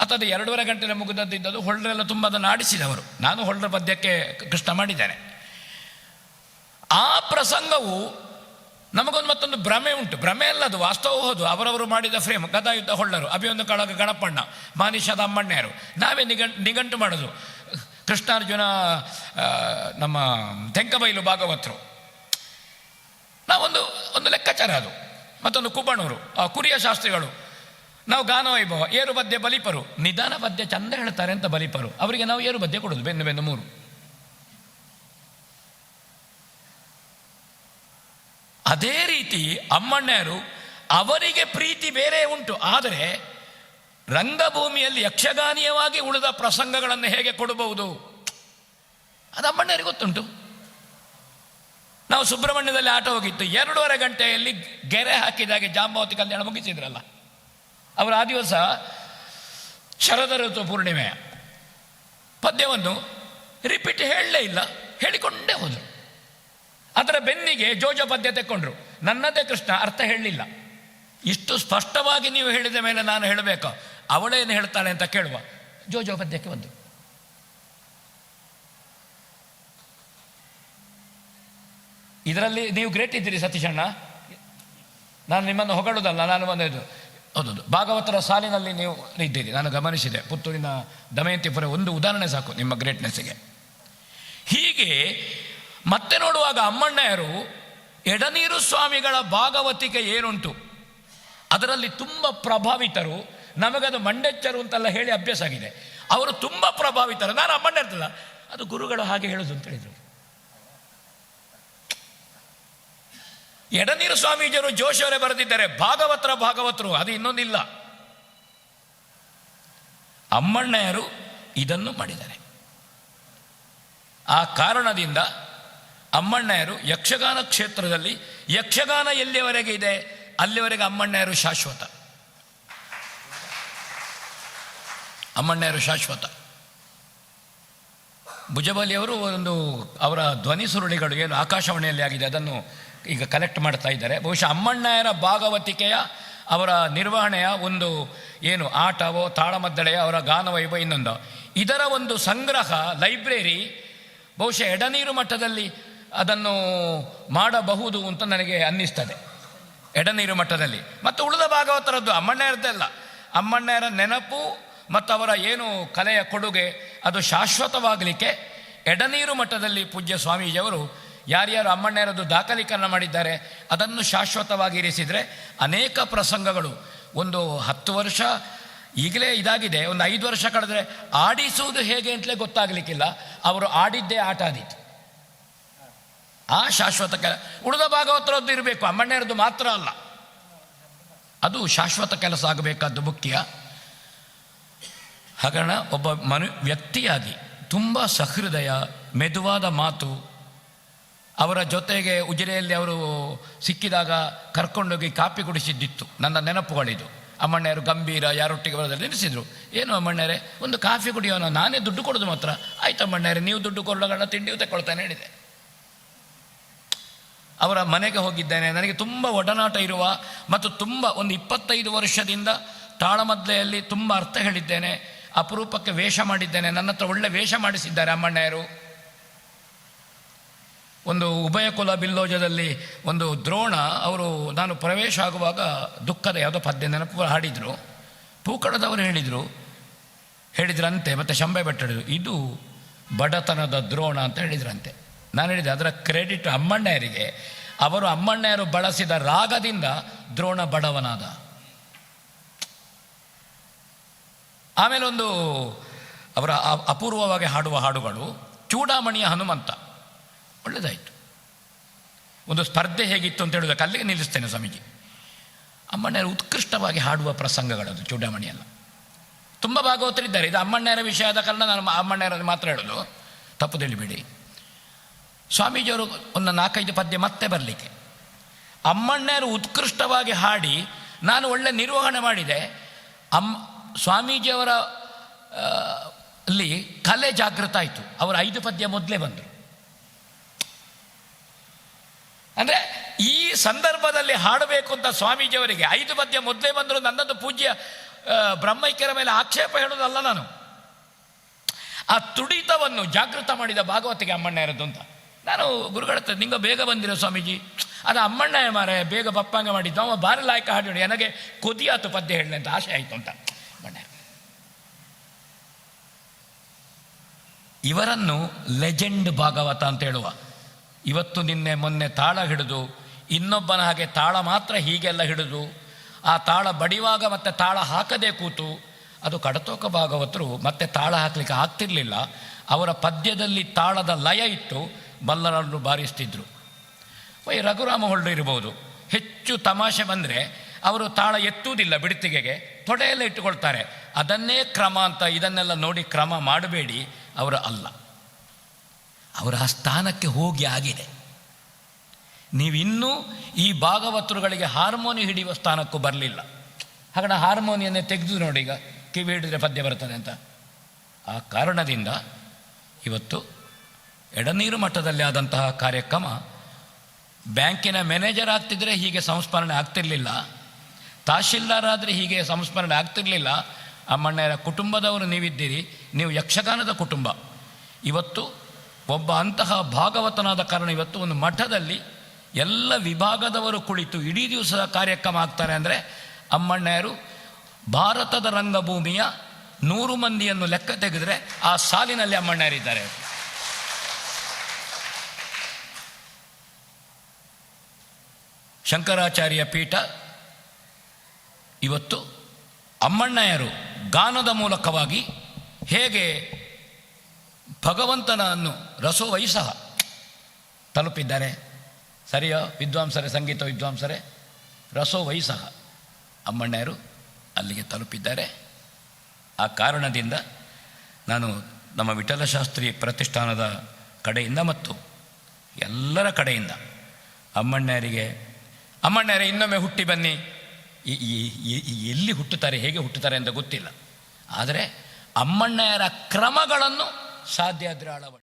ಅಥವಾ ಎರಡೂವರೆ ಗಂಟೆ ಮುಗಿದದ್ದಿದ್ದದು ಹೊಳ್ಳರೆಲ್ಲ ತುಂಬ ಅದನ್ನು ಆಡಿಸಿದವರು ನಾನು ಹೊಳ್ಳರ ಪದ್ಯಕ್ಕೆ ಕೃಷ್ಣ ಮಾಡಿದ್ದೇನೆ ಆ ಪ್ರಸಂಗವು ನಮಗೊಂದು ಮತ್ತೊಂದು ಭ್ರಮೆ ಉಂಟು. ಭ್ರಮೆ ಅಲ್ಲ ಅದು ವಾಸ್ತವ ಹೋದು. ಅವರವರು ಮಾಡಿದ ಫ್ರೇಮ್ ಗದಾಯುದ್ಧ ಹೊಳ್ಳರು, ಅಭಿಯೊಂದು ಕಳಗ ಗಣಪಣ್ಣ ಮಾನಿಷದ ಅಮ್ಮಣ್ಣೆಯರು. ನಾವೇ ನಿಗಂಟು ನಿಘಂಟು ಮಾಡೋದು. ಕೃಷ್ಣಾರ್ಜುನ ನಮ್ಮ ತೆಂಕಬೈಲು ಭಾಗವತರು. ನಾವೊಂದು, ಒಂದು ಲೆಕ್ಕಾಚಾರ ಅದು. ಮತ್ತೊಂದು ಕುಬಣೂರು, ಆ, ಕುರಿಯ ಶಾಸ್ತ್ರಿಗಳು. ನಾವು ಗಾನವೈಭವ ಏರು ಬದ್ಯ ಬಲಿಪರು. ನಿಧಾನ ಪದ್ಯ ಚಂದ ಹೇಳ್ತಾರೆ ಅಂತ ಬಲಿಪರು. ಅವರಿಗೆ ನಾವು ಏರು ಬದ್ಯ ಕೊಡೋದು, ಬೆನ್ನು ಬೆನ್ನು ಮೂರು. ಅದೇ ರೀತಿ ಅಮ್ಮಣ್ಣರು ಅವರಿಗೆ ಪ್ರೀತಿ ಬೇರೆ ಉಂಟು. ಆದರೆ ರಂಗಭೂಮಿಯಲ್ಲಿ ಯಕ್ಷಗಾನೀಯವಾಗಿ ಉಳಿದ ಪ್ರಸಂಗಗಳನ್ನು ಹೇಗೆ ಕೊಡಬಹುದು? ಅದು ಅಮ್ಮಣ್ಣರಿಗೆ ಗೊತ್ತುಂಟು. ನಾವು ಸುಬ್ರಹ್ಮಣ್ಯದಲ್ಲಿ ಆಟ ಹೋಗಿತ್ತು. ಎರಡೂವರೆ ಗಂಟೆಯಲ್ಲಿ ಗೆರೆ ಹಾಕಿದಾಗೆ ಜಾಂಬಾವತಿ ಕಲ್ಯಾಣ ಮುಗಿಸಿದ್ರಲ್ಲ. ಅವರು ಆ ದಿವಸ ಶರದ ಋತು ಪೂರ್ಣಿಮೆ. ಪದ್ಯವನ್ನು ರಿಪೀಟ್ ಹೇಳಲೇ ಇಲ್ಲ, ಹೇಳಿಕೊಂಡೇ ಹೋದರು. ಅದರ ಬೆನ್ನಿಗೆ ಜೋಜ ಪದ್ಯ ತೆಕ್ಕೊಂಡ್ರು. ನನ್ನದೇ ಕೃಷ್ಣ, ಅರ್ಥ ಹೇಳಲಿಲ್ಲ. ಇಷ್ಟು ಸ್ಪಷ್ಟವಾಗಿ ನೀವು ಹೇಳಿದ ಮೇಲೆ ನಾನು ಹೇಳಬೇಕು. ಅವಳೇನು ಹೇಳ್ತಾಳೆ ಅಂತ ಕೇಳುವ. ಜೋಜೋ ಪದ್ಯಕ್ಕೆ ಬಂದು ಇದರಲ್ಲಿ ನೀವು ಗ್ರೇಟ್ ಇದ್ದೀರಿ ಸತೀಶಣ್ಣ. ನಾನು ನಿಮ್ಮನ್ನು ಹೊಗಳುದಲ್ಲ, ನಾನು ಬಂದಿದ್ದು. ಹೌದೌದು ಭಾಗವತರ ಸಾಲಿನಲ್ಲಿ ನೀವು ಇದ್ದೀರಿ. ನಾನು ಗಮನಿಸಿದೆ. ಪುತ್ತೂರಿನ ದಮಯಂತಿಪುರ ಒಂದು ಉದಾಹರಣೆ ಸಾಕು ನಿಮ್ಮ ಗ್ರೇಟ್ನೆಸ್ಸಿಗೆ ಹೀಗೆ ಮತ್ತೆ ನೋಡುವಾಗ ಅಮ್ಮಣ್ಣಯರು ಎಡನೀರು ಸ್ವಾಮಿಗಳ ಭಾಗವತಿಕೆ ಏನುಂಟು? ಅದರಲ್ಲಿ ತುಂಬ ಪ್ರಭಾವಿತರು, ನಮಗದು ಮಂಡೆಚ್ಚರು ಅಂತೆಲ್ಲ ಹೇಳಿ ಅಭ್ಯಾಸ ಆಗಿದೆ. ಅವರು ತುಂಬ ಪ್ರಭಾವಿತರು. ನಾನು ಅಮ್ಮಣ್ಣ ಇರ್ತಲ್ಲ ಅದು ಗುರುಗಳು ಹಾಗೆ ಹೇಳೋದು ಅಂತ ಹೇಳಿದರು. ಎಡನೀರು ಸ್ವಾಮೀಜಿಯವರು ಜೋಶಿಯವರೇ ಬರೆದಿದ್ದಾರೆ, ಭಾಗವತರ ಭಾಗವತರು ಅದು ಇನ್ನೊಂದಿಲ್ಲ. ಅಮ್ಮಣ್ಣಯರು ಇದನ್ನು ಮಾಡಿದ್ದಾರೆ. ಆ ಕಾರಣದಿಂದ ಅಮ್ಮಣ್ಣಯರು ಯಕ್ಷಗಾನ ಕ್ಷೇತ್ರದಲ್ಲಿ, ಯಕ್ಷಗಾನ ಎಲ್ಲಿಯವರೆಗೆ ಇದೆ? ಅಲ್ಲಿವರೆಗೆ ಅಮ್ಮಣ್ಣಯರು ಶಾಶ್ವತ. ಅಮ್ಮಣ್ಣಯರು ಶಾಶ್ವತ. ಭುಜಬಲಿಯವರು ಒಂದು ಅವರ ಧ್ವನಿ ಸುರುಳಿಗಳು ಏನು ಆಕಾಶವಾಣಿಯಲ್ಲಿ ಆಗಿದೆ, ಅದನ್ನು ಈಗ ಕಲೆಕ್ಟ್ ಮಾಡ್ತಾ ಇದ್ದಾರೆ. ಬಹುಶಃ ಅಮ್ಮಣ್ಣಯರ ಭಾಗವತಿಕೆಯ ಅವರ ನಿರ್ವಹಣೆಯ ಒಂದು ಏನು ಆಟವೋ ತಾಳಮದ್ದಳೆಯ ಅವರ ಗಾನವೈಭವ ಇನ್ನೊಂದು. ಇದರ ಒಂದು ಸಂಗ್ರಹ ಲೈಬ್ರರಿ ಬಹುಶಃ ಎಡನೀರು ಮಟ್ಟದಲ್ಲಿ ಅದನ್ನು ಮಾಡಬಹುದು ಅಂತ ನನಗೆ ಅನ್ನಿಸ್ತದೆ. ಎಡನೀರು ಮಟ್ಟದಲ್ಲಿ. ಮತ್ತು ಉಳಿದ ಭಾಗವತರದ್ದು ಅಮ್ಮಣ್ಣಯರದ್ದೆಲ್ಲ. ಅಮ್ಮಣ್ಣಯರ ನೆನಪು ಮತ್ತು ಅವರ ಏನು ಕಲೆಯ ಕೊಡುಗೆ ಅದು ಶಾಶ್ವತವಾಗಲಿಕ್ಕೆ ಎಡನೀರು ಮಟ್ಟದಲ್ಲಿ ಪೂಜ್ಯ ಸ್ವಾಮೀಜಿಯವರು ಯಾರ್ಯಾರು ಅಮ್ಮಣ್ಣರದು ದಾಖಲೀಕರಣ ಮಾಡಿದ್ದಾರೆ, ಅದನ್ನು ಶಾಶ್ವತವಾಗಿ ಇರಿಸಿದರೆ ಅನೇಕ ಪ್ರಸಂಗಗಳು. ಒಂದು ಹತ್ತು ವರ್ಷ ಈಗಲೇ ಇದಾಗಿದೆ, ಒಂದು ಐದು ವರ್ಷ ಕಳೆದ್ರೆ ಆಡಿಸುವುದು ಹೇಗೆ ಅಂತಲೇ ಗೊತ್ತಾಗಲಿಕ್ಕಿಲ್ಲ, ಅವರು ಆಡಿದ್ದೇ ಆಟ ಆದಿತ್ತು ಆ ಶಾಶ್ವತ ಕೆಲ, ಉಳಿದ ಭಾಗವತರದ್ದು ಇರಬೇಕು, ಅಮ್ಮಣ್ಣರದ್ದು ಮಾತ್ರ ಅಲ್ಲ. ಅದು ಶಾಶ್ವತ ಕೆಲಸ ಆಗಬೇಕಾದ್ದು ಮುಖ್ಯ. ಹಾಗಣ ಒಬ್ಬ ಮನು, ವ್ಯಕ್ತಿಯಾಗಿ, ತುಂಬ ಸಹೃದಯ, ಮೆದುವಾದ ಮಾತು ಅವರ ಜೊತೆಗೆ ಉಜಿರೆಯಲ್ಲಿ ಅವರು ಸಿಕ್ಕಿದಾಗ ಕರ್ಕೊಂಡೋಗಿ ಕಾಪಿ ಕುಡಿಸಿದ್ದಿತ್ತು. ನನ್ನ ನೆನಪುಗಳಿದು. ಅಮ್ಮಣ್ಣರು ಗಂಭೀರ, ಯಾರೊಟ್ಟಿಗೆ ಬರೋದಲ್ಲಿ ನಿಲ್ಲಿಸಿದ್ರು ಏನು ಅಮ್ಮಣ್ಣರೇ, ಒಂದು ಕಾಫಿ ಕುಡಿಯೋಣ ನಾನೇ ದುಡ್ಡು ಕೊಡೋದು ಮಾತ್ರ. ಆಯ್ತು ಅಮ್ಮಣ್ಣರೇ ನೀವು ದುಡ್ಡು ಕೊಡೋಣ ತಿಂಡಿ ತಗೊಳ್ತಾನೆ ಹೇಳಿದೆ. ಅವರ ಮನೆಗೆ ಹೋಗಿದ್ದೇನೆ. ನನಗೆ ತುಂಬ ಒಡನಾಟ ಇರುವ ಮತ್ತು ತುಂಬ ಒಂದು ಇಪ್ಪತ್ತೈದು ವರ್ಷದಿಂದ ತಾಳಮದ್ಲೆಯಲ್ಲಿ ತುಂಬ ಅರ್ಥ ಹೇಳಿದ್ದೇನೆ. ಅಪರೂಪಕ್ಕೆ ವೇಷ ಮಾಡಿದ್ದೇನೆ. ನನ್ನ ಹತ್ರ ಒಳ್ಳೆ ವೇಷ ಮಾಡಿಸಿದ್ದಾರೆ ಅಮ್ಮಣ್ಣಯರು ಒಂದು ಉಭಯ ಕುಲ ಬಿಲ್ಲೋಜದಲ್ಲಿ ಒಂದು ದ್ರೋಣ, ಅವರು ನಾನು ಪ್ರವೇಶ ಆಗುವಾಗ ದುಃಖದ ಯಾವುದೋ ಪದ್ಯ ನೆನಪು ಹಾಡಿದರು. ಪೂಕಡದವರು ಹೇಳಿದರು. ಹೇಳಿದ್ರಂತೆ, ಮತ್ತು ಶಂಬೆ ಭಟ್ ಹೇಳಿದ್ರು ಇದು ಬಡತನದ ದ್ರೋಣ ಅಂತ ಹೇಳಿದ್ರಂತೆ. ನಾನು ಹೇಳಿದೆ, ಅದರ ಕ್ರೆಡಿಟ್ ಅಮ್ಮಣ್ಣಯರಿಗೆ ಅವರು ಅಮ್ಮಣ್ಣಯರು ಬಳಸಿದ ರಾಗದಿಂದ ದ್ರೋಣ ಬಡವನಾದ. ಆಮೇಲೆ ಒಂದು ಅವರ ಅಪೂರ್ವವಾಗಿ ಹಾಡುವ ಹಾಡುಗಳು, ಚೂಡಾಮಣಿಯ ಹನುಮಂತ ಒಳ್ಳೆಯದಾಯಿತು ಒಂದು ಸ್ಪರ್ಧೆ ಹೇಗಿತ್ತು ಅಂತ ಹೇಳೋದಕ್ಕೆ ಅಲ್ಲಿಗೆ ನಿಲ್ಲಿಸ್ತೇನೆ ಸ್ವಾಮೀಜಿ. ಅಮ್ಮಣ್ಣರು ಉತ್ಕೃಷ್ಟವಾಗಿ ಹಾಡುವ ಪ್ರಸಂಗಗಳದು ಚೂಡಾಮಣಿಯಲ್ಲ ತುಂಬ ಭಾಗವತರಿದ್ದಾರೆ. ಇದು ಅಮ್ಮಣ್ಣರ ವಿಷಯ ಆದ ಕಾರಣ ನಾನು ಅಮ್ಮಣ್ಣರ ಮಾತ್ರ ಹೇಳೋದು. ತಪ್ಪು ತಿಳಿಬೇಡಿ. ಸ್ವಾಮೀಜಿಯವರು ಒಂದು ನಾಲ್ಕೈದು ಪದ್ಯ ಮತ್ತೆ ಬರಲಿಕ್ಕೆ. ಅಮ್ಮಣ್ಣರು ಉತ್ಕೃಷ್ಟವಾಗಿ ಹಾಡಿ ನಾನು ಒಳ್ಳೆ ನಿರ್ವಹಣೆ ಮಾಡಿದೆ. ಅಮ್ಮ ಸ್ವಾಮೀಜಿಯವರ ಅಲ್ಲಿ ಕಲೆ ಜಾಗೃತ ಆಯಿತು. ಅವರ ಐದು ಪದ್ಯ ಮೊದಲೇ ಬಂದರು. ಅಂದರೆ ಈ ಸಂದರ್ಭದಲ್ಲಿ ಹಾಡಬೇಕು ಅಂತ ಸ್ವಾಮೀಜಿಯವರಿಗೆ ಐದು ಪದ್ಯ ಮೊದಲೇ ಬಂದರು ನನ್ನದು ಪೂಜ್ಯ ಬ್ರಹ್ಮೈಕ್ಯರ ಮೇಲೆ ಆಕ್ಷೇಪ ಹೇಳೋದಲ್ಲ ನಾನು. ಆ ತುಡಿತವನ್ನು ಜಾಗೃತ ಮಾಡಿದ ಭಾಗವತಿಗೆ ಅಮ್ಮಣ್ಣಯರದ್ದು ಅಂತ. ನಾನು ಗುರುಗಳ ನಿಂಗೆ ಬೇಗ ಬಂದಿರೋ ಸ್ವಾಮೀಜಿ. ಅದು ಅಮ್ಮಣ್ಣಯ್ಯ ಮಾರೆ, ಬೇಗ ಬಪ್ಪಾಂಗ ಮಾಡಿದ್ದು, ಅವ ಬಾರಿ ಲಾಯಕ ಹಾಡಿ ನನಗೆ ಕೊದಿಯಾತು ಪದ್ಯ ಹೇಳಿ ಅಂತ ಆಸೆ ಆಯಿತು ಅಂತ. ಅಮ್ಮಣ್ಣ. ಇವರನ್ನು ಲೆಜೆಂಡ್ ಭಾಗವತ ಅಂತ ಹೇಳುವ. ಇವತ್ತು ನಿನ್ನೆ ಮೊನ್ನೆ ತಾಳ ಹಿಡಿದು, ಇನ್ನೊಬ್ಬನ ಹಾಗೆ ತಾಳ ಮಾತ್ರ ಹೀಗೆಲ್ಲ ಹಿಡಿದು, ಆ ತಾಳ ಬಡಿವಾಗ ಮತ್ತೆ ತಾಳ ಹಾಕದೆ ಕೂತು, ಅದು ಕಡತೋಕ ಭಾಗವತರು ಮತ್ತೆ ತಾಳ ಹಾಕಲಿಕ್ಕೆ ಆಗ್ತಿರಲಿಲ್ಲ. ಅವರ ಪದ್ಯದಲ್ಲಿ ತಾಳದ ಲಯ ಇಟ್ಟು ಬಲ್ಲರನ್ನು ಬಾರಿಸ್ತಿದ್ರು. ವೈ ರಘುರಾಮ ಹೊಳ್ಳು ಇರ್ಬೋದು. ಹೆಚ್ಚು ತಮಾಷೆ ಬಂದರೆ ಅವರು ತಾಳ ಎತ್ತುವುದಿಲ್ಲ ಬಿಡ್ತಿಗೆಗೆ ತೊಡೆಯಲ್ಲೇ ಇಟ್ಟುಕೊಳ್ತಾರೆ. ಅದನ್ನೇ ಕ್ರಮ ಅಂತ ಇದನ್ನೆಲ್ಲ ನೋಡಿ ಕ್ರಮ ಮಾಡಬೇಡಿ, ಅವರು ಅಲ್ಲ. ಅವರ ಆ ಸ್ಥಾನಕ್ಕೆ ಹೋಗಿ ಆಗಿದೆ. ನೀವಿನ್ನೂ ಈ ಭಾಗವತರುಗಳಿಗೆ ಹಾರ್ಮೋನಿ ಹಿಡಿಯುವ ಸ್ಥಾನಕ್ಕೂ ಬರಲಿಲ್ಲ. ಹಾಗಾದ್ರೆ ಹಾರ್ಮೋನಿಯನ್ನೇ ತೆಗೆದು ನೋಡಿ ಈಗ ಕಿವಿ ಹಿಡಿದ್ರೆ ಪದ್ಯ ಬರ್ತದೆ ಅಂತ. ಆ ಕಾರಣದಿಂದ ಇವತ್ತು ಎಡನೀರು ಮಟ್ಟದಲ್ಲಿ ಆದಂತಹ ಕಾರ್ಯಕ್ರಮ ಬ್ಯಾಂಕಿನ ಮ್ಯಾನೇಜರ್ ಆಗ್ತಿದ್ರೆ ಹೀಗೆ ಸಂಸ್ಮರಣೆ ಆಗ್ತಿರಲಿಲ್ಲ. ತಹಶೀಲ್ದಾರ್ ಆದರೆ ಹೀಗೆ ಸಂಸ್ಮರಣೆ ಆಗ್ತಿರಲಿಲ್ಲ. ಅಮ್ಮಣ್ಣರ ಕುಟುಂಬದವರು ನೀವಿದ್ದೀರಿ, ನೀವು ಯಕ್ಷಗಾನದ ಕುಟುಂಬ. ಇವತ್ತು ಒಬ್ಬ ಅಂತಹ ಭಾಗವತನಾದ ಕಾರಣ ಇವತ್ತು ಒಂದು ಮಠದಲ್ಲಿ ಎಲ್ಲ ವಿಭಾಗದವರು ಕುಳಿತು ಇಡೀ ದಿವಸದ ಕಾರ್ಯಕ್ರಮ ಆಗ್ತಾರೆ ಅಂದರೆ ಅಮ್ಮಣ್ಣಯರು ಭಾರತದ ರಂಗಭೂಮಿಯ ನೂರು ಮಂದಿಯನ್ನು ಲೆಕ್ಕ ತೆಗೆದರೆ ಆ ಸಾಲಿನಲ್ಲಿ ಅಮ್ಮಣ್ಣಯರಿದ್ದಾರೆ ಶಂಕರಾಚಾರ್ಯ ಪೀಠ ಇವತ್ತು ಅಮ್ಮಣ್ಣಯರು ಗಾನದ ಮೂಲಕವಾಗಿ ಹೇಗೆ ಭಗವಂತನನ್ನು ರಸೋವೈಸಹ ತಲುಪಿದ್ದಾರೆ. ಸರಿಯೋ? ವಿದ್ವಾಂಸರೇ, ಸಂಗೀತ ವಿದ್ವಾಂಸರೇ? ರಸೋವೈಸಹ ಅಮ್ಮಣ್ಣಯರು ಅಲ್ಲಿಗೆ ತಲುಪಿದ್ದಾರೆ. ಆ ಕಾರಣದಿಂದ ನಾನು ನಮ್ಮ ವಿಠಲಶಾಸ್ತ್ರಿ ಪ್ರತಿಷ್ಠಾನದ ಕಡೆಯಿಂದ ಮತ್ತು ಎಲ್ಲರ ಕಡೆಯಿಂದ ಅಮ್ಮಣ್ಣಯರಿಗೆ ಅಮ್ಮಣ್ಣರೇ, ಇನ್ನೊಮ್ಮೆ ಹುಟ್ಟಿ ಬನ್ನಿ. ಎಲ್ಲಿ ಹುಟ್ಟುತ್ತಾರೆ, ಹೇಗೆ ಹುಟ್ಟುತ್ತಾರೆ ಅಂತ ಗೊತ್ತಿಲ್ಲ. ಆದರೆ ಅಮ್ಮಣ್ಣಯರ ಕ್ರಮಗಳನ್ನು ಸಾಧ್ಯ ಆದರೆ ಅಳವಡಿ